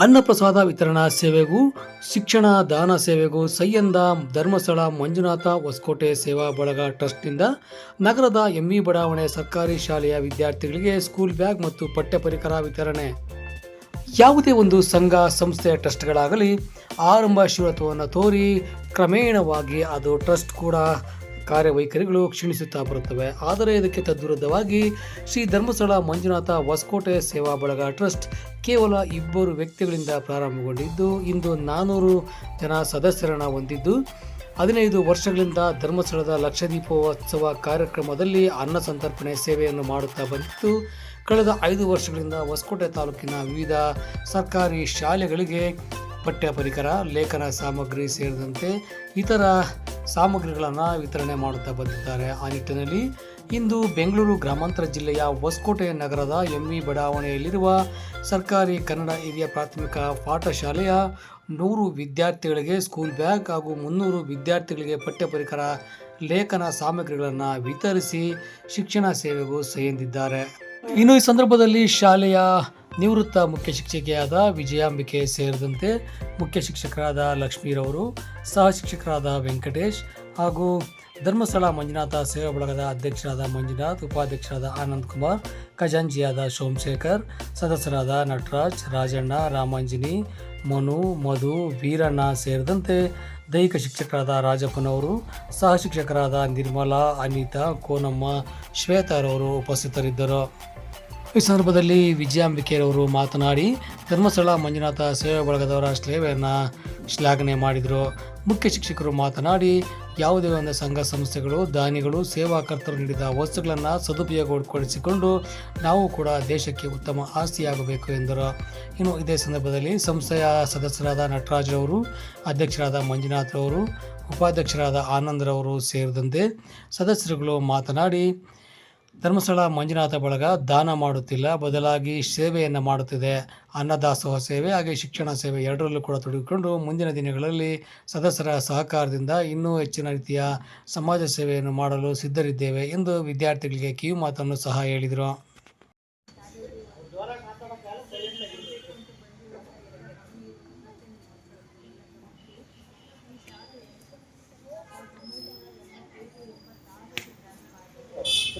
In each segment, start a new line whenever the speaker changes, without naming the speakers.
ಅನ್ನಪ್ರಸಾದ ವಿತರಣಾ ಸೇವೆಗೂ, ಶಿಕ್ಷಣ ದಾನ ಸೇವೆಗೂ ಸೈಯಂದ, ಧರ್ಮಸ್ಥಳ, ಮಂಜುನಾಥ, ಹೊಸಕೋಟೆ ಸೇವಾ ಬಳಗ ಟ್ರಸ್ಟ್ನಿಂದ ನಗರದ ಎಂಇ ಬಡಾವಣೆ ಸರ್ಕಾರಿ ಶಾಲೆಯ ವಿದ್ಯಾರ್ಥಿಗಳಿಗೆ ಸ್ಕೂಲ್ ಬ್ಯಾಗ್ ಮತ್ತು ಪಠ್ಯ ಪರಿಕರ ವಿತರಣೆ. ಯಾವುದೇ ಒಂದು ಸಂಘ ಸಂಸ್ಥೆಯ ಟ್ರಸ್ಟ್ಗಳಾಗಲಿ ಆರಂಭಶೀಲತ್ವವನ್ನು ತೋರಿ ಕ್ರಮೇಣವಾಗಿ ಅದು ಟ್ರಸ್ಟ್ ಕೂಡ ಕಾರ್ಯವೈಖರಿಗಳು ಕ್ಷೀಣಿಸುತ್ತಾ ಬರುತ್ತವೆ. ಆದರೆ ಇದಕ್ಕೆ ತದ್ವಿರುದ್ಧವಾಗಿ ಶ್ರೀ ಧರ್ಮಸ್ಥಳ ಮಂಜುನಾಥ ಹೊಸಕೋಟೆ ಸೇವಾ ಬಳಗ ಟ್ರಸ್ಟ್ ಕೇವಲ ಇಬ್ಬರು ವ್ಯಕ್ತಿಗಳಿಂದ ಪ್ರಾರಂಭಗೊಂಡಿದ್ದು, ಇಂದು ನಾನ್ನೂರು ಜನ ಸದಸ್ಯರನ್ನು ಹೊಂದಿದ್ದು, ಹದಿನೈದು ವರ್ಷಗಳಿಂದ ಧರ್ಮಸ್ಥಳದ ಲಕ್ಷದೀಪೋತ್ಸವ ಕಾರ್ಯಕ್ರಮದಲ್ಲಿ ಅನ್ನ ಸಂತರ್ಪಣೆ ಸೇವೆಯನ್ನು ಮಾಡುತ್ತಾ ಬಂದಿತ್ತು. ಕಳೆದ ಐದು ವರ್ಷಗಳಿಂದ ಹೊಸಕೋಟೆ ತಾಲೂಕಿನ ವಿವಿಧ ಸರ್ಕಾರಿ ಶಾಲೆಗಳಿಗೆ ಪಠ್ಯ ಪರಿಕರ, ಲೇಖನ ಸಾಮಗ್ರಿ ಸೇರಿದಂತೆ ಇತರ ಸಾಮಗ್ರಿಗಳನ್ನು ವಿತರಣೆ ಮಾಡುತ್ತಾ ಬಂದಿದ್ದಾರೆ. ಆ ನಿಟ್ಟಿನಲ್ಲಿ ಇಂದು ಬೆಂಗಳೂರು ಗ್ರಾಮಾಂತರ ಜಿಲ್ಲೆಯ ಹೊಸಕೋಟೆ ನಗರದ ಎಂಇ ಬಡಾವಣೆಯಲ್ಲಿರುವ ಸರ್ಕಾರಿ ಕನ್ನಡ ಹಿರಿಯ ಪ್ರಾಥಮಿಕ ಪಾಠಶಾಲೆಯ ನೂರು ವಿದ್ಯಾರ್ಥಿಗಳಿಗೆ ಸ್ಕೂಲ್ ಬ್ಯಾಗ್ ಹಾಗೂ ಮುನ್ನೂರು ವಿದ್ಯಾರ್ಥಿಗಳಿಗೆ ಪಠ್ಯ ಪರಿಕರ ಲೇಖನ ಸಾಮಗ್ರಿಗಳನ್ನು ವಿತರಿಸಿ ಶಿಕ್ಷಣ ಸೇವೆಗೂ ಸಹಿಂದಿದ್ದಾರೆ ಇನ್ನು ಈ ಸಂದರ್ಭದಲ್ಲಿ ಶಾಲೆಯ ನಿವೃತ್ತ ಮುಖ್ಯ ಶಿಕ್ಷಕಿಯಾದ ವಿಜಯಾಂಬಿಕೆ ಸೇರಿದಂತೆ ಮುಖ್ಯ ಶಿಕ್ಷಕರಾದ ಲಕ್ಷ್ಮೀರವರು, ಸಹ ಶಿಕ್ಷಕರಾದ ವೆಂಕಟೇಶ್ ಹಾಗೂ ಧರ್ಮಸ್ಥಳ ಮಂಜುನಾಥ ಸೇವಾ ಬಳಗದ ಅಧ್ಯಕ್ಷರಾದ ಮಂಜುನಾಥ್, ಉಪಾಧ್ಯಕ್ಷರಾದ ಆನಂದ್ ಕುಮಾರ್ ಖಜಾಂಜಿಯಾದ ಸೋಮಶೇಖರ್, ಸದಸ್ಯರಾದ ನಟರಾಜ್, ರಾಜಣ್ಣ, ರಾಮಾಂಜಿನಿ ಮನು, ಮಧು, ವೀರಣ್ಣ ಸೇರಿದಂತೆ ದೈಹಿಕ ಶಿಕ್ಷಕರಾದ ರಾಜಪ್ಪನವರು, ಸಹ ಶಿಕ್ಷಕರಾದ ನಿರ್ಮಲಾ, ಅನಿತಾ, ಕೋನಮ್ಮ, ಶ್ವೇತಾರವರು ಉಪಸ್ಥಿತರಿದ್ದರು. ಈ ಸಂದರ್ಭದಲ್ಲಿ ವಿಜಯಾಂಬಿಕೆಯವರು ಮಾತನಾಡಿ, ಧರ್ಮಸ್ಥಳ ಮಂಜುನಾಥ ಸೇವಾ ಬಳಗದವರ ಸೇವೆಯನ್ನು ಶ್ಲಾಘನೆ ಮಾಡಿದರು. ಮುಖ್ಯ ಶಿಕ್ಷಕರು ಮಾತನಾಡಿ ಯಾವುದೇ ಒಂದು ಸಂಘ ಸಂಸ್ಥೆಗಳು, ದಾನಿಗಳು ಸೇವಾಕರ್ತರು ನೀಡಿದ ವಸ್ತುಗಳನ್ನು ಸದುಪಯೋಗಪಡಿಸಿಕೊಂಡು ನಾವು ಕೂಡ ದೇಶಕ್ಕೆ ಉತ್ತಮ ಆಸ್ತಿಯಾಗಬೇಕು ಎಂದರು. ಇನ್ನು ಇದೇ ಸಂದರ್ಭದಲ್ಲಿ ಸಂಸ್ಥೆಯ ಸದಸ್ಯರಾದ ನಟರಾಜ್ರವರು ಅಧ್ಯಕ್ಷರಾದ ಮಂಜುನಾಥ್ರವರು ಉಪಾಧ್ಯಕ್ಷರಾದ ಆನಂದ್ರವರು ಸೇರಿದಂತೆ ಸದಸ್ಯರುಗಳು ಮಾತನಾಡಿ ಧರ್ಮಸ್ಥಳ ಮಂಜುನಾಥ ಬಳಗ ದಾನ ಮಾಡುತ್ತಿಲ್ಲ, ಬದಲಾಗಿ ಸೇವೆಯನ್ನು ಮಾಡುತ್ತಿದೆ. ಅನ್ನದಾಸೋಹ ಸೇವೆ ಹಾಗೆ ಶಿಕ್ಷಣ ಸೇವೆ ಎರಡರಲ್ಲೂ ಕೂಡ ತೊಡಗಿಕೊಂಡು ಮುಂದಿನ ದಿನಗಳಲ್ಲಿ ಸದಸ್ಯರ ಸಹಕಾರದಿಂದ ಇನ್ನೂ ಹೆಚ್ಚಿನ ರೀತಿಯ ಸಮಾಜ ಸೇವೆಯನ್ನು ಮಾಡಲು ಸಿದ್ಧರಿದ್ದೇವೆ ಎಂದು ವಿದ್ಯಾರ್ಥಿಗಳಿಗೆ ಕಿವಿ ಮಾತನ್ನು ಸಹ ಹೇಳಿದರು.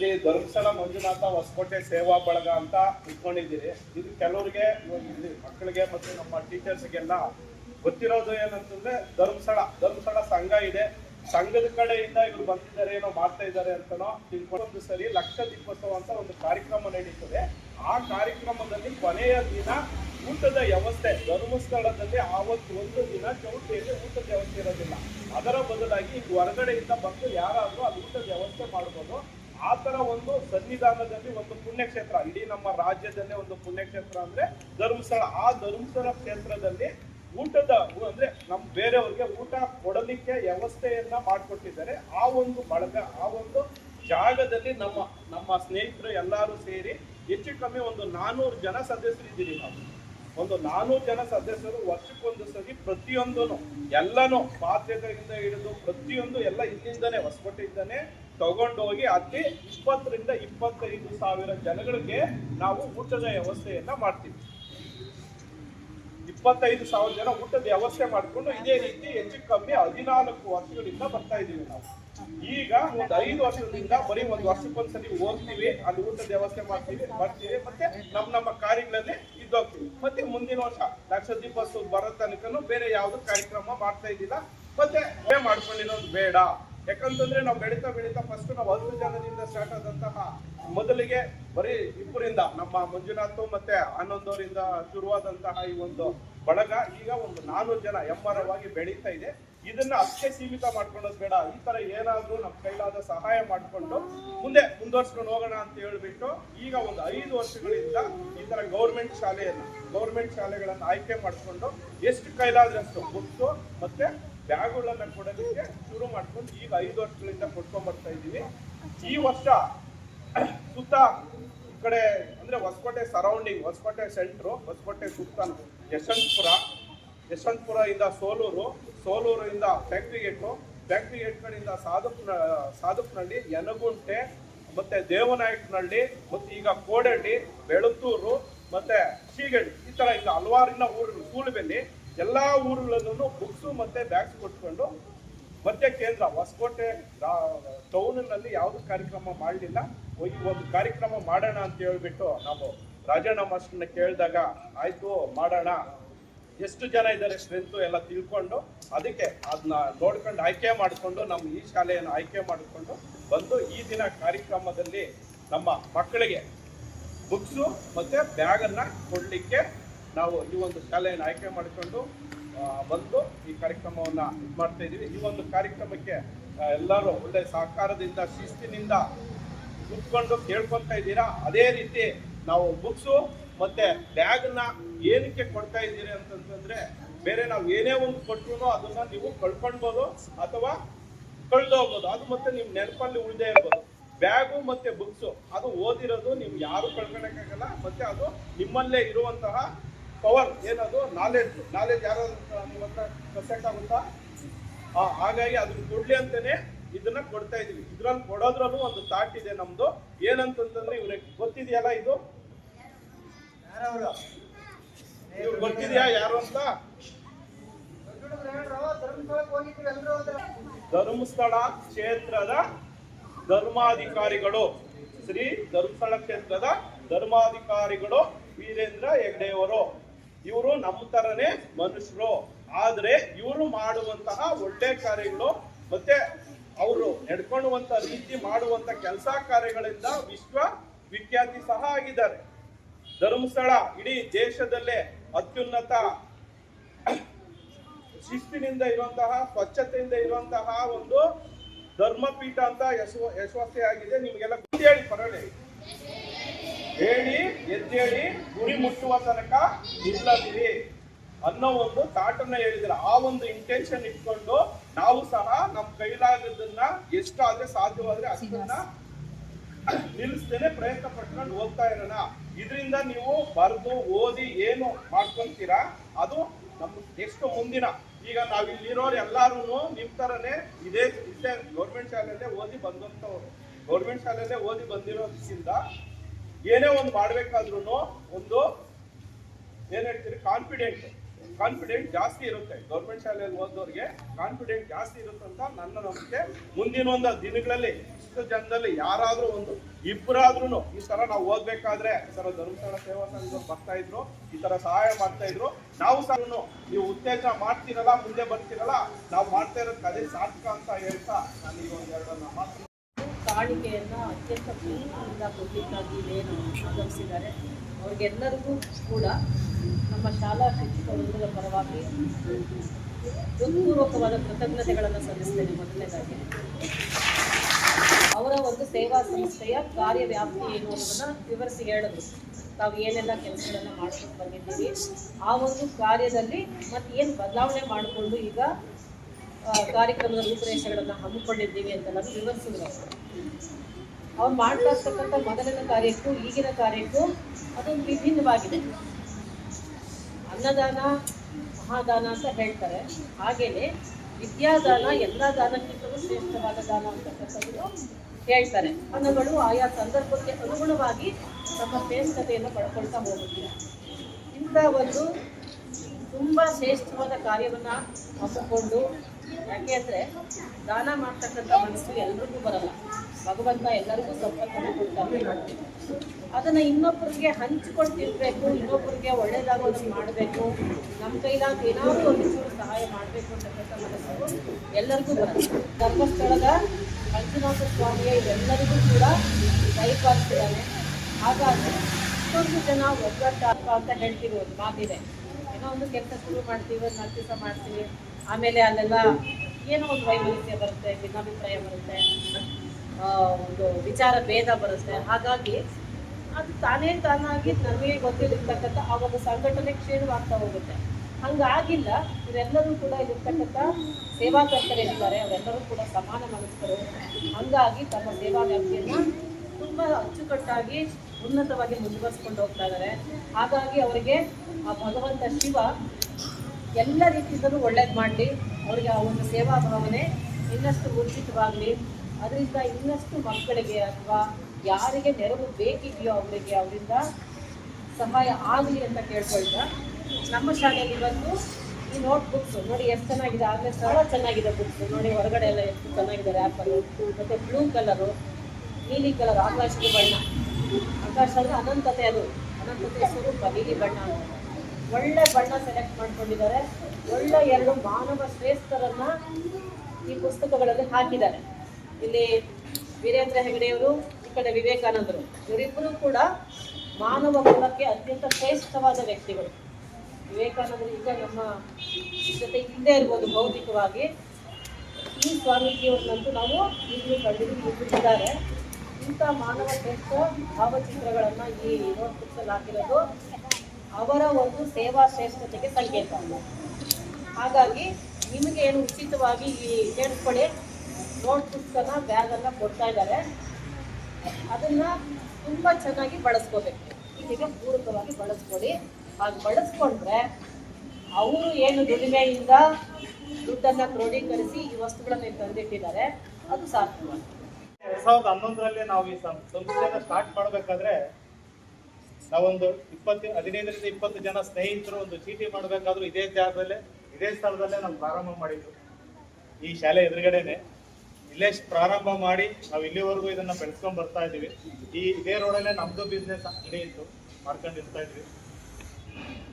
ಶ್ರೀ ಧರ್ಮಸ್ಥಳ, ಮಂಜುನಾಥ, ಹೊಸಕೋಟೆ, ಸೇವಾ ಬಳಗ ಅಂತ ಇಟ್ಕೊಂಡಿದ್ದೀರಿ ಇದು ಕೆಲವರಿಗೆ, ಇಲ್ಲಿ ಮಕ್ಕಳಿಗೆ ಮತ್ತು ನಮ್ಮ ಟೀಚರ್ಸ್ಗೆಲ್ಲ ಗೊತ್ತಿರೋದು ಏನಂತಂದ್ರೆ ಧರ್ಮಸ್ಥಳ ಧರ್ಮಸ್ಥಳ ಸಂಘ ಇದೆ. ಸಂಘದ ಕಡೆಯಿಂದ ಇವ್ರು ಬಂದಿದ್ದಾರೆ, ಏನೋ ಮಾಡ್ತಾ ಇದ್ದಾರೆ ಅಂತನೋ ತಿಳ್ಕೊಂಡು ಸರಿ ಲಕ್ಷ ದೀಪೋತ್ಸವ ಅಂತ ಒಂದು ಕಾರ್ಯಕ್ರಮ ನಡೀತದೆ. ಆ ಕಾರ್ಯಕ್ರಮದಲ್ಲಿ ಕೊನೆಯ ದಿನ ಊಟದ ವ್ಯವಸ್ಥೆ, ಧರ್ಮಸ್ಥಳದಲ್ಲಿ ಆವತ್ತು ಒಂದು ದಿನ ಚೌಟಿಯಲ್ಲಿ ಊಟದ ವ್ಯವಸ್ಥೆ ಇರೋದಿಲ್ಲ. ಅದರ ಬದಲಾಗಿ ಹೊರಗಡೆಯಿಂದ ಬಂದು ಯಾರಾದರೂ ಅದು ಊಟದ ವ್ಯವಸ್ಥೆ ಮಾಡ್ಬೋದು. ಆ ತರ ಒಂದು ಸನ್ನಿಧಾನದಲ್ಲಿ ಒಂದು ಪುಣ್ಯಕ್ಷೇತ್ರ, ಇಡೀ ನಮ್ಮ ರಾಜ್ಯದಲ್ಲೇ ಒಂದು ಪುಣ್ಯಕ್ಷೇತ್ರ ಅಂದ್ರೆ ಧರ್ಮಸ್ಥಳ. ಆ ಧರ್ಮಸ್ಥಳ ಕ್ಷೇತ್ರದಲ್ಲಿ ಊಟದ, ಅಂದ್ರೆ ನಮ್ ಬೇರೆಯವ್ರಿಗೆ ಊಟ ಕೊಡಲಿಕ್ಕೆ ವ್ಯವಸ್ಥೆಯನ್ನ ಮಾಡಿಕೊಟ್ಟಿದ್ದಾರೆ. ಆ ಒಂದು ಬಳಗ, ಆ ಒಂದು ಜಾಗದಲ್ಲಿ ನಮ್ಮ ನಮ್ಮ ಸ್ನೇಹಿತರು ಎಲ್ಲರೂ ಸೇರಿ ಹೆಚ್ಚು ಕಮ್ಮಿ ಒಂದು ನಾನೂರು ಜನ ಸದಸ್ಯರು ಇದ್ದೀವಿ ನಾವು. ಒಂದು ನಾನೂರು ಜನ ಸದಸ್ಯರು ವರ್ಷಕ್ಕೊಂದು ಸರಿ ಪ್ರತಿಯೊಂದೂ ಎಲ್ಲನೂ ಪಾತ್ರೆಗಳಿಂದ ಹಿಡಿದು ಪ್ರತಿಯೊಂದು ಎಲ್ಲ ಇಲ್ಲಿಂದನೇ ಹೊಸಕೋಟೆಯಿಂದನೇ ತಗೊಂಡೋಗಿ ಅಲ್ಲಿ ಇಪ್ಪತ್ತರಿಂದ ಇಪ್ಪತ್ತೈದು ಸಾವಿರ ಜನಗಳಿಗೆ ನಾವು ಊಟದ ವ್ಯವಸ್ಥೆಯನ್ನ ಮಾಡ್ತೀವಿ. ಇಪ್ಪತ್ತೈದು ಸಾವಿರ ಜನ ಊಟದ ವ್ಯವಸ್ಥೆ ಮಾಡಿಕೊಂಡು ಇದೇ ರೀತಿ ಹೆಚ್ಚು ಕಮ್ಮಿ ಹದಿನಾಲ್ಕು ವರ್ಷಗಳಿಂದ ಬರ್ತಾ ಇದೀವಿ ನಾವು. ಈಗ ಒಂದು ಐದು ವರ್ಷದಿಂದ ಬರೀ ಒಂದು ವರ್ಷಕ್ಕೊಂದ್ಸಲಿ ಹೋಗ್ತೀವಿ, ಅಲ್ಲಿ ಊಟದ ವ್ಯವಸ್ಥೆ ಮಾಡ್ತೀವಿ ಬರ್ತೀವಿ ಮತ್ತೆ ನಮ್ಮ ನಮ್ಮ ಕಾರ್ಯಗಳಲ್ಲಿ ಇದ್ದೋಗ್ತೀವಿ. ಮತ್ತೆ ಮುಂದಿನ ವರ್ಷ ಲಕ್ಷ ಬರೋ ತನಕನು ಬೇರೆ ಯಾವ್ದು ಕಾರ್ಯಕ್ರಮ ಮಾಡ್ತಾ ಇದ್ದಿಲ್ಲ. ಮತ್ತೆ ಮಾಡ್ಕೊಂಡಿರೋದು ಬೇಡ. ಯಾಕಂತಂದ್ರೆ ನಾವು ಬೆಳೀತಾ ಬೆಳೀತಾ ಫಸ್ಟ್ ನಾವು ಹತ್ತು ಜನದಿಂದ ಸ್ಟಾರ್ಟ್ ಆದಂತಹ ಮೊದಲಿಗೆ ಬರೀ ಇಬ್ಬರಿಂದ ನಮ್ಮ ಮಂಜುನಾಥ್ ಮತ್ತೆ ಹನ್ನೊಂದವರಿಂದ ಶುರುವಾದಂತಹ ಈ ಒಂದು ಬಳಗ ಈಗ ಒಂದು ನಾನೂರು ಜನ ಎಮ್ಮರವಾಗಿ ಬೆಳೀತಾ ಇದೆ. ಇದನ್ನ ಅಷ್ಟೇ ಸೀಮಿತ ಮಾಡ್ಕೊಳ್ಳೋದು ಬೇಡ. ಈ ತರ ಏನಾದ್ರೂ ನಮ್ಮ ಕೈಲಾದ ಸಹಾಯ ಮಾಡಿಕೊಂಡು ಮುಂದೆ ಮುಂದುವರ್ಸ್ಕೊಂಡು ಹೋಗೋಣ ಅಂತ ಹೇಳ್ಬಿಟ್ಟು ಈಗ ಒಂದು ಐದು ವರ್ಷಗಳಿಂದ ಈ ತರ ಗೌರ್ಮೆಂಟ್ ಶಾಲೆಯನ್ನ ಗೌರ್ಮೆಂಟ್ ಶಾಲೆಗಳನ್ನ ಆಯ್ಕೆ ಮಾಡಿಕೊಂಡು ಎಷ್ಟು ಕೈಲಾದಷ್ಟು ಬುಕ್ಸು ಮತ್ತೆ ಬ್ಯಾಗ್ಗಳನ್ನ ಕೊಡೋದಕ್ಕೆ ಶುರು ಮಾಡ್ಕೊಂಡು ಈಗ ಐದು ವರ್ಷಗಳಿಂದ ಕೊಟ್ಕೊಂಡ್ ಬರ್ತಾ ಇದ್ದೀವಿ. ಈ ವರ್ಷ ಸುತ್ತ ಈ ಕಡೆ ಅಂದ್ರೆ ಹೊಸಕೋಟೆ ಸರೌಂಡಿಂಗ್ ಹೊಸಕೋಟೆ ಸೆಂಟ್ರು ಹೊಸಕೋಟೆ ಸುತ್ತ ಯಶವಂತಪುರ ಯಶವಂತಪುರ ಇಂದ ಸೋಲೂರು ಸೋಲೂರಿಂದ ಫ್ಯಾಕ್ಟ್ರಿ ಗೇಟು ಫ್ಯಾಕ್ಟ್ರಿ ಗೇಟ್ ಕಡೆಯಿಂದ ಸಾಧುಪ್ನ ಸಾಧುಪ್ನಹಳ್ಳಿ ಯನಗುಂಟೆ ಮತ್ತೆ ದೇವನಾಯಕನಹಳ್ಳಿ ಮತ್ತೆ ಈಗ ಕೋಡಹಳ್ಳಿ ಬೆಳತೂರು ಮತ್ತೆ ಶೀಗಡಿ ಈ ತರ ಈಗ ಹಲವಾರಿನ ಊರು ಸೂಳುಬೆಲ್ಲಿ ಎಲ್ಲಾ ಊರುಗಳನ್ನು ಬುಕ್ಸ್ ಮತ್ತೆ ಬ್ಯಾಗ್ಸ್ ಕೊಟ್ಕೊಂಡು, ಮತ್ತೆ ಕೇಂದ್ರ ಹೊಸಕೋಟೆ ಟೌನ್ನಲ್ಲಿ ಯಾವುದು ಕಾರ್ಯಕ್ರಮ ಮಾಡಲಿಲ್ಲ ಒಂದು ಕಾರ್ಯಕ್ರಮ ಮಾಡೋಣ ಅಂತ ಹೇಳ್ಬಿಟ್ಟು ನಾವು ರಾಜಣ್ಣ ಮಾಸ್ಟರ್ನ ಕೇಳಿದಾಗ, ಆಯ್ತು, ಮಾಡೋಣ. ಎಷ್ಟು ಜನ ಇದ್ದಾರೆ ಸ್ಟ್ರೆಂತ್ ಎಲ್ಲ ತಿಳ್ಕೊಂಡು, ಅದಕ್ಕೆ ಅದನ್ನ ನೋಡ್ಕೊಂಡು ಆಯ್ಕೆ ಮಾಡಿಕೊಂಡು, ನಮ್ಮ ಈ ಶಾಲೆಯನ್ನು ಆಯ್ಕೆ ಮಾಡಿಕೊಂಡು ಬಂದು ಈ ದಿನ ಕಾರ್ಯಕ್ರಮದಲ್ಲಿ ನಮ್ಮ ಮಕ್ಕಳಿಗೆ ಬುಕ್ಸು ಮತ್ತೆ ಬ್ಯಾಗನ್ನು ಕೊಡಲಿಕ್ಕೆ ನಾವು ಈ ಒಂದು ಶಾಲೆಯನ್ನು ಆಯ್ಕೆ ಮಾಡಿಕೊಂಡು ಬಂದು ಈ ಕಾರ್ಯಕ್ರಮವನ್ನ ಇದು ಮಾಡ್ತಾ ಇದ್ದೀವಿ. ಈ ಒಂದು ಕಾರ್ಯಕ್ರಮಕ್ಕೆ ಎಲ್ಲರೂ ಒಳ್ಳೆ ಸಹಕಾರದಿಂದ, ಶಿಸ್ತಿನಿಂದ ಕೂತ್ಕೊಂಡು ಕೇಳ್ಕೊತಾ ಇದ್ದೀರಾ? ಅದೇ ರೀತಿ ನಾವು ಬುಕ್ಸು ಮತ್ತೆ ಬ್ಯಾಗ್ನ ಏನಕ್ಕೆ ಕೊಡ್ತಾ ಇದ್ದೀರಿ ಅಂತಂತಂದರೆ, ಬೇರೆ ನಾವು ಏನೇ ಒಂದು ಕೊಟ್ಟರು ಅದನ್ನ ನೀವು ಕಳ್ಕೊಳ್ಬೋದು ಅಥವಾ ಕಳ್ದೋಗ್ಬೋದು. ಅದು ಮತ್ತೆ ನಿಮ್ಮ ನೆನಪಲ್ಲಿ ಉಳಿದೇ ಇರ್ಬೋದು. ಬ್ಯಾಗು ಮತ್ತು ಬುಕ್ಸು, ಅದು ಓದಿರೋದು ನೀವು ಯಾರು ಕಳ್ಕೊಳಕ್ಕಾಗಲ್ಲ, ಮತ್ತೆ ಅದು ನಿಮ್ಮಲ್ಲೇ ಇರುವಂತಹ ಪವರ್ ಏನದು? ನಾಲೆಡ್ಜ್ ನಾಲೆಡ್ಜ್ ಯಾರು ನಿಮ್ಮ ಅಂತ ಆ, ಹಾಗಾಗಿ ಅದನ್ನ ಕೊಡ್ಲಿ ಅಂತಾನೆ ಇದನ್ನ ಕೊಡ್ತಾ ಇದೀವಿ ಇದ್ರಲ್ಲಿ ಕೊಡೋದ್ರಲ್ಲೂ ಒಂದು ತಾಟ್ ಇದೆ ನಮ್ದು. ಏನಂತಂದ್ರೆ ಇವ್ರಿಗೆ ಗೊತ್ತಿದೆಯಲ್ಲ ಇದು? ಇವ್ರು ಗೊತ್ತಿದ್ಯಾ ಯಾರು ಅಂತ? ಧರ್ಮಸ್ಥಳ ಕ್ಷೇತ್ರದ ಧರ್ಮಾಧಿಕಾರಿಗಳು. ಶ್ರೀ ಧರ್ಮಸ್ಥಳ ಕ್ಷೇತ್ರದ ಧರ್ಮಾಧಿಕಾರಿಗಳು ವೀರೇಂದ್ರ ಹೆಗ್ಡೆಯವರು. ಇವರು ನಮ್ಮ ತರನೇ ಮನುಷ್ಯರು. ಆದ್ರೆ ಇವರು ಮಾಡುವಂತಹ ಒಳ್ಳೆ ಕಾರ್ಯಗಳು ಮತ್ತೆ ಅವರು ನಡ್ಕೊಳ್ಳುವಂತ ರೀತಿ ಮಾಡುವಂತ ಕೆಲಸ ಕಾರ್ಯಗಳಿಂದ ವಿಶ್ವ ವಿಖ್ಯಾತಿ ಸಹ ಆಗಿದ್ದಾರೆ. ಧರ್ಮಸ್ಥಳ, ಇಡೀ ದೇಶದಲ್ಲೇ ಅತ್ಯುನ್ನತ ಶಿಸ್ತಿನಿಂದ ಇರುವಂತಹ, ಸ್ವಚ್ಛತೆಯಿಂದ ಇರುವಂತಹ ಒಂದು ಧರ್ಮಪೀಠ ಅಂತ ಯಶಸ್ವಿಯಾಗಿದೆ. ನಿಮಗೆಲ್ಲ ಹೇಳಿ ಪರವಾಗಿ ಹೇಳಿ, ಎದ್ದೇಳಿ, ಗುರಿ ಮುಟ್ಟುವ ತನಕ ನಿಲ್ಲದಿರಿ ಅನ್ನೋ ಒಂದು ತಾಟನ್ನ ಹೇಳಿದ್ರೆ. ಆ ಒಂದು ಇಂಟೆನ್ಷನ್ ಇಟ್ಕೊಂಡು ನಾವು ಸಹ ನಮ್ಮ ಕೈಲಾಗದನ್ನ ಎಷ್ಟಾದ್ರೆ ಸಾಧ್ಯವಾದ್ರೆ ಅಷ್ಟನ್ನ ನಿಲ್ಲಿಸ್ತೇನೆ ಪ್ರಯತ್ನ ಪಟ್ಕೊಂಡು ಹೋಗ್ತಾ ಇರೋಣ. ಇದರಿಂದ ನೀವು ಬರೆದು ಓದಿ ಏನು ಮಾಡ್ಕೊಂತೀರಾ, ಅದು ನಮ್ಮ ನೆಕ್ಸ್ಟ್ ಮುಂದಿನ. ಈಗ ನಾವ್ ಇಲ್ಲಿರೋರು ಎಲ್ಲಾರು ನಿಮ್ ತರನೇ ಇದೇ ಇದೇ ಗೌರ್ಮೆಂಟ್ ಶಾಲೆಯಲ್ಲೇ ಓದಿ ಬಂದಂತವ್ರು. ಗೌರ್ಮೆಂಟ್ ಶಾಲೆಯಲ್ಲೇ ಓದಿ ಬಂದಿರೋದ್ರಿಂದ ಏನೇ ಒಂದು ಮಾಡ್ಬೇಕಾದ್ರೂ ಒಂದು ಏನ್ ಹೇಳ್ತೀರಿ ಕಾನ್ಫಿಡೆಂಟ್ ಕಾನ್ಫಿಡೆಂಟ್ ಜಾಸ್ತಿ ಇರುತ್ತೆ. ಗೌರ್ಮೆಂಟ್ ಶಾಲೆಯಲ್ಲಿ ಓದೋರಿಗೆ ಕಾನ್ಫಿಡೆಂಟ್ ಜಾಸ್ತಿ ಇರುತ್ತೆ ಅಂತ ನನ್ನ ನಂಬಿಕೆ. ಮುಂದಿನ ಒಂದು ದಿನಗಳಲ್ಲಿ, ಇಷ್ಟು ಜನದಲ್ಲಿ ಯಾರಾದ್ರೂ ಒಂದು ಇಬ್ಬರಾದ್ರೂ ಈ ತರ ನಾವು ಓದ್ಬೇಕಾದ್ರೆ, ಈ ತರ ಧರ್ಮಸ್ಥಳ ಸೇವಾ ಸಂಘ ಬರ್ತಾ ಇದ್ರು, ಈ ತರ ಸಹಾಯ ಮಾಡ್ತಾ ಇದ್ರು. ನಾವು ಸಹ ನೀವು ಉತ್ತೇಜನ ಮಾಡ್ತೀರಲ್ಲ, ಮುಂದೆ ಬರ್ತೀರಲ್ಲ, ನಾವು ಮಾಡ್ತಾ ಇರೋದು ಅದೇ ಸಾರ್ಥಕ ಅಂತ ಹೇಳ್ತಾ ನಾನು ಈ ಒಂದು ಎರಡನ್ನ ಮಾತು
ಕಾಣಿಕೆಯನ್ನು ಅತ್ಯಂತ ಪ್ರೀತಿಯಿಂದ ಕೊಡಲಿಕ್ಕಾಗಿ ಏನು ಆಗಮಿಸಿದ್ದಾರೆ ಅವ್ರಿಗೆಲ್ಲರಿಗೂ ಕೂಡ ನಮ್ಮ ಶಾಲಾ ಶಿಕ್ಷಕ ವೃಂದದ ಪರವಾಗಿ ಹೃತ್ಪೂರ್ವಕವಾದ ಕೃತಜ್ಞತೆಗಳನ್ನು ಸಲ್ಲಿಸ್ತೇನೆ ಮೊದಲನೇದಾಗಿ. ಅವರ ಒಂದು ಸೇವಾ ಸಂಸ್ಥೆಯ ಕಾರ್ಯವ್ಯಾಪ್ತಿ ಏನು ಅನ್ನೋದನ್ನು ವಿವರಿಸಿ ಹೇಳಿದ್ರು ತಾವು ಏನೆಲ್ಲ ಕೆಲಸಗಳನ್ನು ಮಾಡ್ಕೊಂಡು ಬಂದಿದ್ದೀವಿ ಆ ಒಂದು ಕಾರ್ಯದಲ್ಲಿ ಮತ್ತೆ ಏನು ಬದಲಾವಣೆ ಮಾಡಿಕೊಂಡು ಈಗ ಕಾರ್ಯಕ್ರಮದ ರೂಪುರೇಷೆಗಳನ್ನು ಹಮ್ಮಿಕೊಂಡಿದ್ದೀವಿ ಅಂತೆಲ್ಲ ವಿವರಿಸಿದ್ರು ಅವರು. ಮಾಡ್ತಾ ಇರ್ತಕ್ಕಂಥ ಮೊದಲಿನ ಕಾರ್ಯಕ್ಕೂ ಈಗಿನ ಕಾರ್ಯಕ್ಕೂ ಅದೊಂದು ವಿಭಿನ್ನವಾಗಿದೆ. ಅನ್ನದಾನ, ಮಹಾದಾನ ಅಂತ ಹೇಳ್ತಾರೆ. ಹಾಗೇನೆ ವಿದ್ಯಾದಾನ, ಎಲ್ಲ ದಾನಕ್ಕಿಂತಲೂ ಶ್ರೇಷ್ಠವಾದ ದಾನ ಅಂತಕ್ಕಂಥದ್ದು ಹೇಳ್ತಾರೆ. ಅನ್ನಗಳು ಆಯಾ ಸಂದರ್ಭಕ್ಕೆ ಅನುಗುಣವಾಗಿ ತಮ್ಮ ಶ್ರೇಷ್ಠತೆಯನ್ನು ಪಡ್ಕೊಳ್ತಾ ಹೋಗುತ್ತೆ. ಇಂಥ ಒಂದು ತುಂಬ ಶ್ರೇಷ್ಠವಾದ ಕಾರ್ಯವನ್ನ ಹಮ್ಮಿಕೊಂಡು, ಯಾಕೆ ಅಂದರೆ ದಾನ ಮಾಡ್ತಕ್ಕಂಥ ಮನಸ್ಸು ಎಲ್ರಿಗೂ ಬರಲ್ಲ. ಭಗವಂತ ಎಲ್ಲರಿಗೂ ಸಂಪತ್ತನ್ನು ಕೊಡ್ತಾನೆ. ಅದನ್ನು ಇನ್ನೊಬ್ಬರಿಗೆ ಹಂಚಿಕೊಂಡು ತಿನ್ಬೇಕು ಇನ್ನೊಬ್ಬರಿಗೆ ಒಳ್ಳೇದಾಗೋದನ್ನು ಮಾಡಬೇಕು. ನಮ್ಮ ಕೈಲಾದ ಏನಾದರೂ ಒಂದು ಸಹಾಯ ಮಾಡಬೇಕು ಅಂತಕ್ಕಂಥ ಮನಸ್ಸು ಎಲ್ಲರಿಗೂ ಬರುತ್ತೆ. ಧರ್ಮಸ್ಥಳದ ಮಂಜುನಾಥ ಸ್ವಾಮಿಯ ಎಲ್ಲರಿಗೂ ಕೂಡ ದಯಪಾಲಿಸಿದ್ದಾನೆ. ಹಾಗಾಗಿ ಇಷ್ಟೊಂದು ಜನ ಒಗ್ಗಟ್ಟಪ್ಪ ಅಂತ ಹೇಳ್ತೀವಿ ಒಂದು ಮಾತಿದೆ. ಏನೋ ಒಂದು ಕೆಲಸ ಶುರು ಮಾಡ್ತೀವಿ, ಒಂದು ಮಾಡ್ತೀವಿ. ಆಮೇಲೆ ಅಲ್ಲೆಲ್ಲ ಏನೋ ಒಂದು ವೈಮನಸ್ಯ ಬರುತ್ತೆ, ಭಿನ್ನಾಭಿಪ್ರಾಯ ಬರುತ್ತೆ. ಒಂದು ವಿಚಾರ ಭೇದ ಬರುತ್ತೆ. ಹಾಗಾಗಿ ಅದು ತಾನೇ ತಾನಾಗಿ ನಮಗೆ ಗೊತ್ತಿರತಕ್ಕಂಥ ಆ ಒಂದು ಸಂಘಟನೆ ಕ್ಷೀಣವಾಗ್ತಾ ಹೋಗುತ್ತೆ. ಹಂಗಾಗಿಲ್ಲ, ಇವರೆಲ್ಲರೂ ಕೂಡ ಇಲ್ಲಿರ್ತಕ್ಕಂಥ ಸೇವಾಕರ್ತರೇನಿದ್ದಾರೆ ಅವರೆಲ್ಲರೂ ಕೂಡ ಸಮಾನ ಮನಸ್ಕರು. ಹಂಗಾಗಿ ತಮ್ಮ ಸೇವಾ ವ್ಯಾಪ್ತಿಯನ್ನು ತುಂಬ ಅಚ್ಚುಕಟ್ಟಾಗಿ ಉನ್ನತವಾಗಿ ಮುಂದುವರಿಸ್ಕೊಂಡು ಹೋಗ್ತಾ ಇದ್ದಾರೆ. ಹಾಗಾಗಿ ಅವರಿಗೆ ಆ ಭಗವಂತ ಶಿವ ಎಲ್ಲ ರೀತಿಯಿಂದಲೂ ಒಳ್ಳೇದು ಮಾಡಲಿ. ಅವರಿಗೆ ಆ ಒಂದು ಸೇವಾ ಭಾವನೆ ಇನ್ನಷ್ಟು ಊರ್ಜಿತವಾಗಲಿ ಅದರಿಂದ ಇನ್ನಷ್ಟು ಮಕ್ಕಳಿಗೆ ಅಥವಾ ಯಾರಿಗೆ ನೆರವು ಬೇಕಿದೆಯೋ ಅವರಿಗೆ ಅವರಿಂದ ಸಹಾಯ ಆಗಲಿ ಅಂತ ಕೇಳ್ಕೊಳ್ತಾ ನಮ್ಮ ಶಾಲೆಯಲ್ಲಿ ಬಂದು ಈ ನೋಟ್ ಬುಕ್ಸ್ ನೋಡಿ ಎಷ್ಟು ಚೆನ್ನಾಗಿದೆ. ಆಗಲೇ ಸಹ ಚೆನ್ನಾಗಿದೆ ಬುಕ್ಸ್ ನೋಡಿ ಹೊರಗಡೆ ಎಲ್ಲ ಎಷ್ಟು ಚೆನ್ನಾಗಿದೆ ರ್ಯಾಪರು ಮತ್ತು ಬ್ಲೂ ಕಲರು ನೀಲಿ ಕಲರ್ ಆಕಾಶದ ಬಣ್ಣ. ಆಕಾಶ ಅಂದರೆ ಅನಂತತೆ ಅದು. ಅನಂತತೆ ಸ್ವರೂಪ, ನೀಲಿ ಬಣ್ಣ ಒಳ್ಳೆ ಬಣ್ಣ ಸೆಲೆಕ್ಟ್ ಮಾಡ್ಕೊಂಡಿದ್ದಾರೆ. ಒಳ್ಳೆ ಎರಡು ಮಾನವ ಶ್ರೇಷ್ಠರನ್ನ ಈ ಪುಸ್ತಕಗಳಲ್ಲಿ ಹಾಕಿದ್ದಾರೆ. ಇಲ್ಲಿ ವೀರೇಂದ್ರ ಹೆಗಡೆಯವರು ಈ ಕಡೆ ವಿವೇಕಾನಂದರು. ಇವರಿಬ್ಬರು ಕೂಡ ಮಾನವ ಕುಲಕ್ಕೆ ಅತ್ಯಂತ ಶ್ರೇಷ್ಠವಾದ ವ್ಯಕ್ತಿಗಳು. ವಿವೇಕಾನಂದರು ಈಗ ನಮ್ಮ ಜೊತೆ ಹಿಂದೆ ಇರ್ಬೋದು ಭೌತಿಕವಾಗಿ. ಈ ಸ್ವಾಮೀಜಿಯವ್ರನ್ನಂತೂ ನಾವು ಈಗಲೂ ಕಂಡಿದ್ದು ಇದ್ದಾರೆ ಇಂಥ ಮಾನವ ಶ್ರೇಷ್ಠ ಭಾವಚಿತ್ರಗಳನ್ನು ಈ ನೋಟ್ ಅವರ ಒಂದು ಸೇವಾ ಶ್ರೇಷ್ಠತೆಗೆ ಸಂಕೇತ. ಹಾಗಾಗಿ ನಿಮಗೆ ಏನು ಉಚಿತವಾಗಿ ಈ ಸೇರಿಸ್ಕೊಳ್ಳಿ ನೋಟ್ ಬುಕ್ಸನ್ನ ಬ್ಯಾಗನ್ನು ಕೊಡ್ತಾ ಇದ್ದಾರೆ ಅದನ್ನ ತುಂಬ ಚೆನ್ನಾಗಿ ಬಳಸ್ಕೋಬೇಕು. ಇದಕ್ಕೆ ಪೂರಕವಾಗಿ ಬಳಸ್ಕೊಳ್ಳಿ. ಹಾಗೆ ಬಳಸ್ಕೊಂಡ್ರೆ ಅವರು ಏನು ದುಡಿಮೆಯಿಂದ ದುಡ್ಡನ್ನು ಕ್ರೋಢೀಕರಿಸಿ ಈ ವಸ್ತುಗಳನ್ನು ತಂದಿಟ್ಟಿದ್ದಾರೆ. ಅದು ಸಾಧ್ಯ
ಎರಡ್ ಸಾವಿರದ ಹನ್ನೊಂದರಲ್ಲಿ ನಾವು ಈ ಸಂಸ್ಥೆನ ಸ್ಟಾರ್ಟ್ ಮಾಡಬೇಕಾದ್ರೆ ನಾವೊಂದು ಇಪ್ಪತ್ತು, ಹದಿನೈದರಿಂದ ಇಪ್ಪತ್ತು ಜನ ಸ್ನೇಹಿತರು ಒಂದು ಚೀಟಿ ಮಾಡಬೇಕಾದ್ರೂ ಇದೇ ಜಾಗದಲ್ಲೇ, ಇದೇ ಸ್ಥಳದಲ್ಲೇ ನಾವು ಪ್ರಾರಂಭ ಮಾಡಿದ್ರು ಈ ಶಾಲೆ ಎದುರುಗಡೆನೆ. ಇಲ್ಲೇ ಪ್ರಾರಂಭ ಮಾಡಿ ನಾವು ಇಲ್ಲಿವರೆಗೂ ಇದನ್ನ ಬೆಳೆಸ್ಕೊಂಡ್ ಬರ್ತಾ ಇದೀವಿ ಈ ಇದೇ ರೋಡಲ್ಲೇ ನಮ್ದು ಬಿಸ್ನೆಸ್ ಅಂಗಡಿ ಇತ್ತು. ಮಾಡ್ಕೊಂಡು ಇರ್ತಾ ಇದ್ವಿ.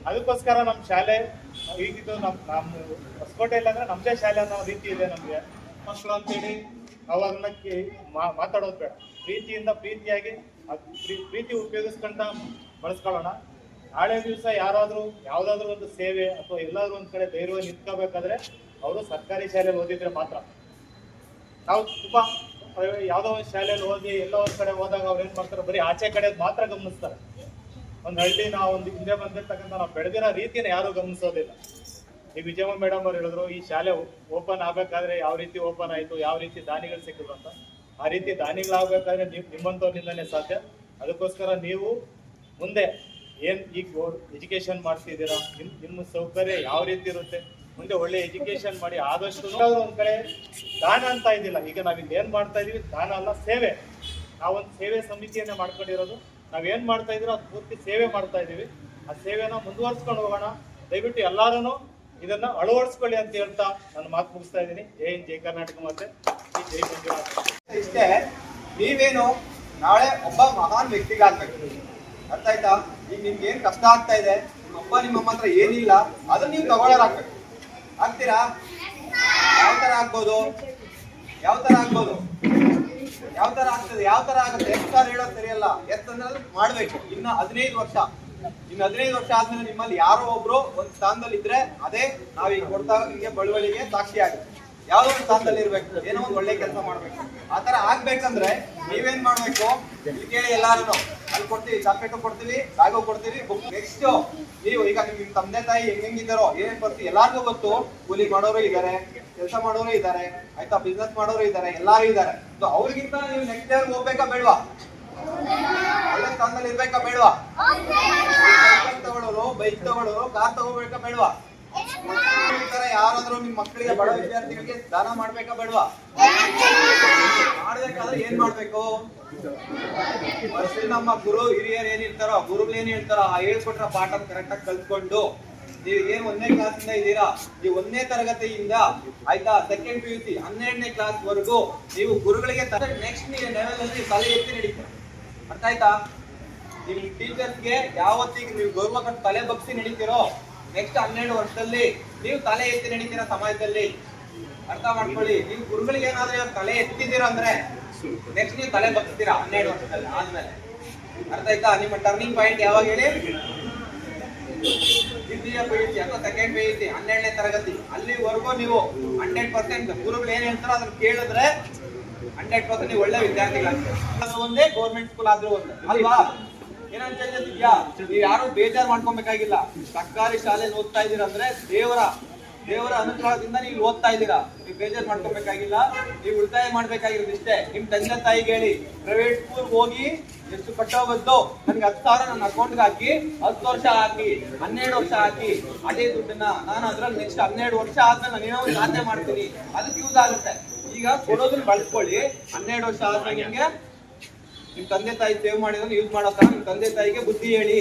ಅದಕ್ಕೋಸ್ಕರ ನಮ್ಮ ಶಾಲೆ ಈಗಿದ್ದು ನಮ್ಮ ನಮ್ಮ ಹೊಸಕೋಟೆಯಲ್ಲಿ ಅಂದ್ರೆ ನಮ್ಮದೇ ಶಾಲೆ ಅನ್ನೋ ರೀತಿ ಇದೆ ನಮಗೆ. ಮಕ್ಕಳು ಅಂತೇಳಿ ನಾವು ಅದನ್ನ ಕೇ- ಮಾ- ಮಾತಾಡೋದು ಬೇಡ. ಪ್ರೀತಿಯಿಂದ ಪ್ರೀತಿಯಾಗಿ ಪ್ರೀತಿ ಉಪಯೋಗಿಸ್ಕೊಂತ ಬಳಸ್ಕೊಳ್ಳೋಣ. ನಾಳೆ ದಿವಸ ಯಾರಾದರೂ ಯಾವುದಾದ್ರೂ ಒಂದು ಸೇವೆ ಅಥವಾ ಎಲ್ಲಾದ್ರೂ ಒಂದು ಕಡೆ ಧೈರ್ಯ ನಿಂತ್ಕೋಬೇಕಾದ್ರೆ ಅವರು ಸರ್ಕಾರಿ ಶಾಲೆಯಲ್ಲಿ ಓದಿದ್ರೆ ಮಾತ್ರ. ನಾವು ತುಂಬಾ ಯಾವುದೋ ಒಂದು ಶಾಲೆಯಲ್ಲಿ ಓದಿ ಎಲ್ಲೋ ಒಂದು ಕಡೆ ಹೋದಾಗ ಅವ್ರು ಏನು ಮಾಡ್ತಾರೆ, ಬರೀ ಆಚೆ ಕಡೆ ಮಾತ್ರ ಗಮನಿಸ್ತಾರೆ. ಒಂದು ಹಳ್ಳಿ ನಾವು ಒಂದು ಹಿಂದೆ ಬಂದಿರ್ತಕ್ಕಂಥ ನಾವು ಬೆಳೆದಿರೋ ರೀತಿನ ಯಾರು ಗಮನಿಸೋದಿಲ್ಲ. ಈ ವಿಜಯಮ್ಮ ಮೇಡಮ್ ಅವ್ರು ಹೇಳಿದ್ರು, ಈ ಶಾಲೆ ಓಪನ್ ಆಗಬೇಕಾದ್ರೆ ಯಾವ ರೀತಿ ಓಪನ್ ಆಯ್ತು, ಯಾವ ರೀತಿ ದಾನಿಗಳು ಸಿಕ್ಕಿದ್ರು ಅಂತ. ಆ ರೀತಿ ದಾನಿಗಳಾಗಬೇಕಾದ್ರೆ ನೀವು ನಿಮ್ಮಂಥವ್ರಿಂದನೇ ಸಾಧ್ಯ. ಅದಕ್ಕೋಸ್ಕರ ನೀವು ಮುಂದೆ ಏನು ಈಗ ಎಜುಕೇಶನ್ ಮಾಡ್ತಿದ್ದೀರಾ ನಿಮ್ಮ ನಿಮ್ಮ ಸೌಕರ್ಯ ಯಾವ ರೀತಿ ಇರುತ್ತೆ ಮುಂದೆ ಒಳ್ಳೆ ಎಜುಕೇಶನ್ ಮಾಡಿ ಆದಷ್ಟು ಒಂದು ಕಡೆ ದಾನ ಅಂತ ಇದಿಲ್ಲ. ಈಗ ನಾವ್ ಇಲ್ಲಿ ಏನ್ ಮಾಡ್ತಾ ಇದೀವಿ? ದಾನ ಅಲ್ಲ, ಸೇವೆ. ನಾವೊಂದು ಸೇವೆ ಸಮಿತಿಯನ್ನ ಮಾಡ್ಕೊಂಡಿರೋದು. ನಾವ್ ಏನ್ ಮಾಡ್ತಾ ಇದ್ದೀರೋ ಅದು ಪೂರ್ತಿ ಸೇವೆ ಮಾಡ್ತಾ ಇದೀವಿ. ಆ ಸೇವೆನ ಮುಂದುವರ್ಸ್ಕೊಂಡು ಹೋಗೋಣ. ದಯವಿಟ್ಟು ಎಲ್ಲಾರು ಇದನ್ನ ಅಳವಡಿಸ್ಕೊಳ್ಳಿ ಅಂತ ಹೇಳ್ತಾ ನನ್ನ ಮಾತು ಮುಗಿಸ್ತಾ ಇದ್ದೀನಿ. ಜೈ ಹಿಂದ್, ಜೈ ಕರ್ನಾಟಕ ಮತ್ತೆ ಜೈ ಮಂಜುನಾಥ್
ಇಷ್ಟೇ, ನೀವೇನು ನಾಳೆ ಒಬ್ಬ ಮಹಾನ್ ವ್ಯಕ್ತಿಗಾಗ್ಬೇಕು. ಅರ್ಥ ಆಯ್ತಾ ಈಗ ನಿಮ್ಗೆ ಏನ್ ಕಷ್ಟ ಆಗ್ತಾ ಇದೆ? ನಿಮ್ಮ ಅಪ್ಪ, ನಿಮ್ಮ ಅಮ್ಮ ಹತ್ರ ಏನಿಲ್ಲ, ಅದನ್ನ ನೀವು ತಗೊಳ್ಳೋರಾಗ್ಬೇಕು. ಆಗ್ತೀರಾ ಯಾವ ತರ ಆಗ್ಬೋದು ಯಾವ ತರ ಆಗ್ಬೋದು ಯಾವ ತರ ಆಗ್ತದೆ? ಯಾವ ತರ ಆಗುತ್ತೆ? ಎಷ್ಟು ಹೇಳೋದು ಸರಿಯಲ್ಲ. ಎತ್ತಂದ್ರೆ ಮಾಡ್ಬೇಕು. ಇನ್ನ ಹದಿನೈದು ವರ್ಷ. ಇನ್ನು ಹದಿನೈದು ವರ್ಷ ಆದ್ಮೇಲೆ ನಿಮ್ಮಲ್ಲಿ ಯಾರೋ ಒಬ್ರು ಒಂದ್ ಸ್ಥಾನದಲ್ಲಿ ಇದ್ರೆ ಅದೇ ನಾವೀಗ ಕೊಡ್ತಾ ನಿಮಗೆ ಬಳುವಳಿಗೆ ಸಾಕ್ಷಿ ಆಗುತ್ತೆ ಯಾವ್ದೋ ಒಂದು ಸ್ಥಾನದಲ್ಲಿ ಇರ್ಬೇಕು. ಏನೋ ಒಂದು ಒಳ್ಳೆ ಕೆಲಸ ಮಾಡ್ಬೇಕು. ಆತರ ಆಗ್ಬೇಕಂದ್ರೆ ನೀವೇನ್ ಮಾಡ್ಬೇಕು? ಇಲ್ಲಿ ಕೇಳಿ ಎಲ್ಲಾರು ಕೊಡ್ತೀವಿ, ಚಾಕ್ಲೇಟ್ ಕೊಡ್ತೀವಿ, ಬ್ಯಾಗು ಕೊಡ್ತೀವಿ ನೆಕ್ಸ್ಟ್ ನೀವು ಈಗ ನಿಮ್ ತಂದೆ ತಾಯಿ ಹೆಂಗ್ ಹೆಂಗಿದ್ದಾರೋ, ಏನೇನ್ ಬರ್ತೀವಿ ಎಲ್ಲಾರ್ಗೂ ಗೊತ್ತು. ಕೂಲಿ ಮಾಡೋರು ಇದಾರೆ, ಕೆಲಸ ಮಾಡೋರು ಇದಾರೆ, ಆಯ್ತಾ? ಬಿಸ್ನೆಸ್ ಮಾಡೋರು ಇದಾರೆ, ಎಲ್ಲಾರು ಇದಾರೆ. ಸೊ ಅವ್ರಿಗಿಂತ ನೀವು ನೆಕ್ಸ್ಟ್ ಇಯರ್ ಹೋಗ್ಬೇಕಾ ಬೇಡವಾ? ಒಳ್ಳೆ ಸ್ಥಾನದಲ್ಲಿ ಇರ್ಬೇಕಾ ಬೇಡವಾ? ತಗೊಳ್ಳೋರು ಬೈಕ್ ತಗೊಳ್ಳೋರು ಕಾರ್ ತಗೋಬೇಕಾ ಬೇಡವಾ? ಯಾರಾದ್ರೂ ನಿಮ್ ಮಕ್ಕಳಿಗೆ ಬಡ ವಿದ್ಯಾರ್ಥಿಗಳಿಗೆ ದಾನ ಮಾಡ್ಬೇಕಾ ಬೇಡವಾ? ಮಾಡ್ಬೇಕಾದ್ರೆ ಏನ್ ಮಾಡ್ಬೇಕು? ನಮ್ಮ ಗುರು ಹಿರಿಯರು ಏನ್ ಹೇಳ್ತಾರೋ, ಗುರುಗಳು ಏನ್ ಹೇಳ್ತಾರೋ ಆ ಹೇಳ್ಕೊಟ್ರ ಪಾಠ ಕರೆಕ್ಟ್ ಆಗಿ ಕಲ್ತ್ಕೊಂಡು ನೀವು ಏನ್ ಒಂದನೇ ಕ್ಲಾಸ್ ಇಂದ ಇದ್ದೀರಾ, ನೀವು ಒಂದನೇ ತರಗತಿಯಿಂದ ಆಯ್ತಾ ಸೆಕೆಂಡ್ ಪಿ ಯು ಸಿ ಹನ್ನೆರಡನೇ ಕ್ಲಾಸ್ ವರೆಗೂ ನೀವು ಗುರುಗಳಿಗೆ ನೆಕ್ಸ್ಟ್ ಲೆವೆಲ್ ಅಲ್ಲಿ ತಲೆ ಎತ್ತಿ ನಡೀತಾರೆ ಅರ್ಥ ಆಯ್ತಾ? ನಿಮ್ ಟೀಚರ್ಸ್ಗೆ ಯಾವತ್ತಿಗೆ ನೀವು ಗೌರವ ತಲೆ ಬಗ್ಸಿ ನಡೀತಿರೋ ನೆಕ್ಸ್ಟ್ ಹನ್ನೆರಡು ವರ್ಷದಲ್ಲಿ ನೀವು ತಲೆ ಎತ್ತಿ ನಡೀತೀರಾ ಸಮಾಜದಲ್ಲಿ ಅರ್ಥ ಮಾಡ್ಕೊಳ್ಳಿ. ನೀವು ಗುರುಗಳಿಗೆ ಏನಾದ್ರೆ ತಲೆ ಎತ್ತಿದ್ದೀರಾ ಅಂದ್ರೆ ನೆಕ್ಸ್ಟ್ ನೀವು ತಲೆ ಬರ್ತೀರಾ ಹನ್ನೆರಡು ವರ್ಷದಲ್ಲಿ ಆದ್ಮೇಲೆ. ಅರ್ಥ ಆಯ್ತಾ? ನಿಮ್ಮ ಟರ್ನಿಂಗ್ ಪಾಯಿಂಟ್ ಯಾವಾಗ ಹೇಳಿ? ದ್ವಿತೀಯ ಪಿ ಯು ಸಿ ಅಥವಾ ಸೆಕೆಂಡ್ ಪಿ ಯು ಸಿ ಹನ್ನೆರಡನೇ ತರಗತಿ. ಅಲ್ಲಿವರೆಗೂ ನೀವು ಹಂಡ್ರೆಡ್ ಪರ್ಸೆಂಟ್ ಗುರುಗಳು ಏನ್ ಹೇಳ್ತಾರೋ ಅದನ್ನ ಕೇಳಿದ್ರೆ ಹಂಡ್ರೆಡ್ ಪರ್ಸೆಂಟ್ ನೀವು ಒಳ್ಳೆ ವಿದ್ಯಾರ್ಥಿಗಳ ಒಂದೇ ಗೌರ್ಮೆಂಟ್ ಸ್ಕೂಲ್ ಆದ್ರೂ ಒಂದು. ಅಲ್ವಾ? ಏನಂತ ಹೇಳಿದ್ಯಾ ನೀವು ಯಾರು ಬೇಜಾರ್ ಮಾಡ್ಕೊಬೇಕಾಗಿಲ್ಲ. ಸರ್ಕಾರಿ ಶಾಲೆಯಲ್ಲಿ ಓದ್ತಾ ಇದೀರ ಅಂದ್ರೆ ದೇವರ ದೇವರ ಅನುಗ್ರಹದಿಂದ ನೀವು ಓದ್ತಾ ಇದ್ದೀರಾ? ನೀವು ಬೇಜಾರು ಮಾಡ್ಕೋಬೇಕಾಗಿಲ್ಲ, ನೀವು ಉಳಿತಾಯ ಮಾಡ್ಬೇಕಾಗಿರೋದು ಇಷ್ಟೇ. ನಿಮ್ ತಂದೆ ತಾಯಿಗೆ ಹೇಳಿ ಪ್ರೈವೇಟ್ ಸ್ಕೂಲ್ ಹೋಗಿ ಎಷ್ಟು ಕಟ್ಟೋಬದ್ದು ನನ್ಗೆ ಹತ್ತು ಸಾವಿರ ನನ್ನ ಅಕೌಂಟ್ಗೆ ಹಾಕಿ, ಹತ್ತು ವರ್ಷ ಹಾಕಿ, ಹನ್ನೆರಡು ವರ್ಷ ಹಾಕಿ, ಅದೇ ದುಡ್ಡನ್ನ ನಾನು ಅದ್ರಲ್ಲಿ ನೆಕ್ಸ್ಟ್ ಹನ್ನೆರಡು ವರ್ಷ ಆದ್ಮೇಲೆ ನಾನು ಏನೋ ಒಂದು ಸಾಧನೆ ಮಾಡ್ತೀನಿ. ಅದಕ್ಕೆ ಯೂಸ್ ಆಗುತ್ತೆ. ಈಗ ಕೊಡೋದನ್ನ ಬಳಸ್ಕೊಳ್ಳಿ. ಹನ್ನೆರಡು ವರ್ಷ ಆದ್ಮೇಲೆ ನಿಮ್ಗೆ ನಿಮ್ ತಂದೆ ತಾಯಿ ಸೇವ್ ಮಾಡಿದ್ರೆ ಯೂಸ್ ಮಾಡೋ ತರ ನಿಮ್ ತಂದೆ ತಾಯಿಗೆ ಬುದ್ಧಿ ಹೇಳಿ.